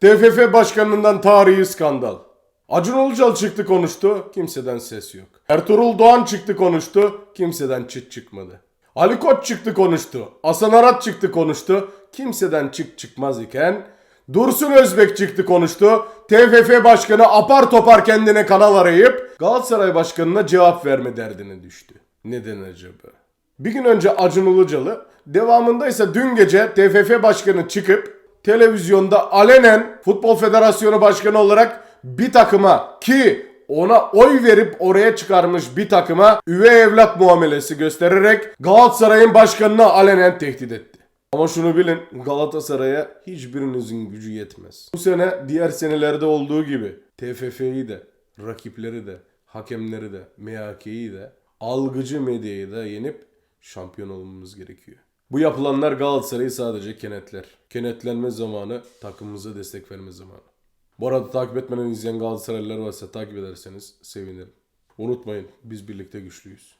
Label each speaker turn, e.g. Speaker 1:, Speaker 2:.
Speaker 1: TFF başkanından tarihi skandal. Acun Ilıcalı çıktı konuştu, kimseden ses yok. Ertuğrul Doğan çıktı konuştu, kimseden çıt çıkmadı. Ali Koç çıktı konuştu, Hasan Arat çıktı konuştu, kimseden çık çıkmaz iken Dursun Özbek çıktı konuştu, TFF başkanı apar topar kendine kanal arayıp Galatasaray başkanına cevap verme derdine düştü. Neden acaba? Bir gün önce Acun Ilıcalı, devamında ise dün gece TFF başkanı çıkıp televizyonda alenen Futbol Federasyonu Başkanı olarak bir takıma ki ona oy verip oraya çıkarmış bir takıma üvey evlat muamelesi göstererek Galatasaray'ın başkanını alenen tehdit etti. Ama şunu bilin Galatasaray'a hiçbirinizin gücü yetmez. Bu sene diğer senelerde olduğu gibi TFF'yi de, rakipleri de, hakemleri de, MHK'yi de, algıcı medyayı da yenip şampiyon olmamız gerekiyor. Bu yapılanlar Galatasaray'ı sadece kenetler. Kenetlenme zamanı, takımımıza destek verme zamanı. Bu arada takip etmeden izleyen Galatasaraylılar varsa takip ederseniz sevinirim. Unutmayın biz birlikte güçlüyüz.